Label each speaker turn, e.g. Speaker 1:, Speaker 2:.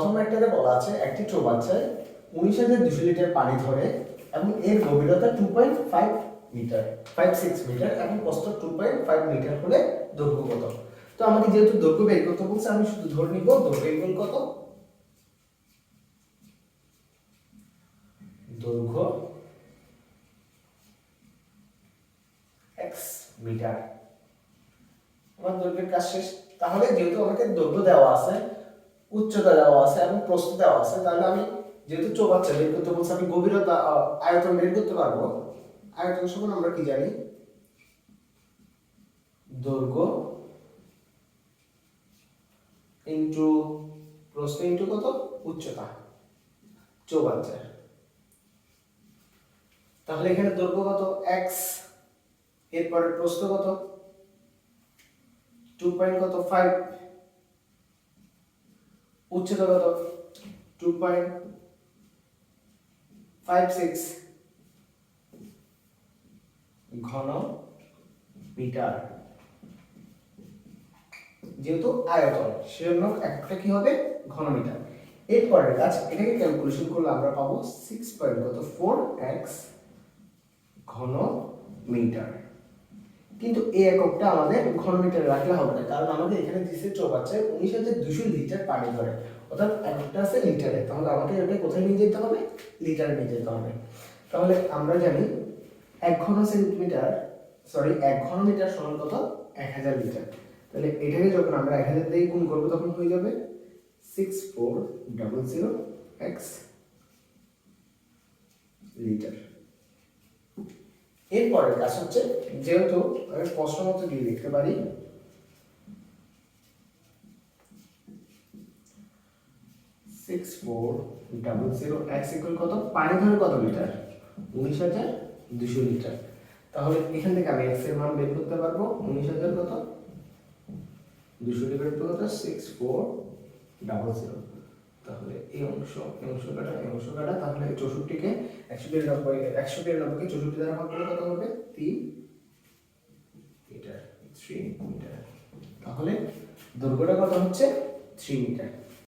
Speaker 1: প্রথম একটাতে বলা আছে, একটি চৌবাচ্চায় উনিশ হাজার দুশো লিটার পানি ধরে এবং এর গভীরতা two point five metre five six metre এবং প্রস্থ টু পয়েন্ট ফাইভ মিটার হলে দৈর্ঘ্য কত? তো আমাকে যেহেতু দৈর্ঘ্য বের করতে বলছে, আমি শুধু ধরে নিব, দৈর্ঘ্য ইকুয়াল কত? দৈর্ঘ্য এক্স মিটার আমার দৈর্ঘ্যের কাজ শেষ। তাহলে যেহেতু আমাকে দৈর্ঘ্য দেওয়া আছে উচ্চতা দেওয়া আছে এবং প্রস্থ দেওয়া আছে, তাহলে আমি যেহেতু চৌবাচ্চা বের করতে বলছে, আমি গভীরতা আয়তন বের করতে পারব। আয়তন সমান আমরা কি জানি? দৈর্ঘ্য ইন্টু প্রস্থ ইন্টু কত? উচ্চতা। চৌবাচ্চার তাহলে এখানে দৈর্ঘ্য কত? এক্স এরপরে প্রস্থ কত? টু পয়েন্ট কত? ফাইভ উচ্চতা কত টু পয়েন্ট ফাইভ সিক্স ঘন মিটার। যেহেতু আয়তন, সেজন্য একটা কি হবে? ঘন মিটার। এরপরের কাজ, এটাকে ক্যালকুলেশন করলে আমরা পাবো সিক্স পয়েন্ট কত? ফোর এক্স ঘন মিটার। কিন্তু এই এককটা আমাদের ঘন ঘনমিটারে রাখলে হবে না, কারণ আমাদের এখানে দিচ্ছে চৌবাচ্চায় উনিশ হাজার দুশো লিটার পানি ধরে অর্থাৎ এককটা আছে লিটারে। তাহলে আমাকে এটা কোথায় নিয়ে যেতে হবে? লিটারে নিয়ে যেতে হবে। তাহলে আমরা জানি এক ঘন সেন্টিমিটার সরি এক ঘনমিটার সমান কত? এক হাজার লিটার। তাহলে এটাকে যখন আমরা এক হাজার দিয়ে গুণ করব, তখন হয়ে যাবে six four double zero x litre এরপরের কাজ হচ্ছে যেহেতু আমি প্রশ্ন মতো দিয়ে লিখতে পারি six four double zero x equal কত? পানি ধরে কত লিটার? উনিশ হাজার দুশো লিটার। তাহলে এখান থেকে আমি এক্সের মান বের করতে পারব। উনিশ হাজার কত? দুশো litre two six four double zero উনিশশো অংশ কাটা উনিশশো কাটা, তাহলে চৌষট্টিকে একশো তিরানব্বই, একশো তিরানব্বইকে চৌষট্টি দ্বারা ভাগ করলে কত হবে? তিন মিটার থ্রি মিটার। তাহলে দৈর্ঘ্যটা কত হচ্ছে? Three metre.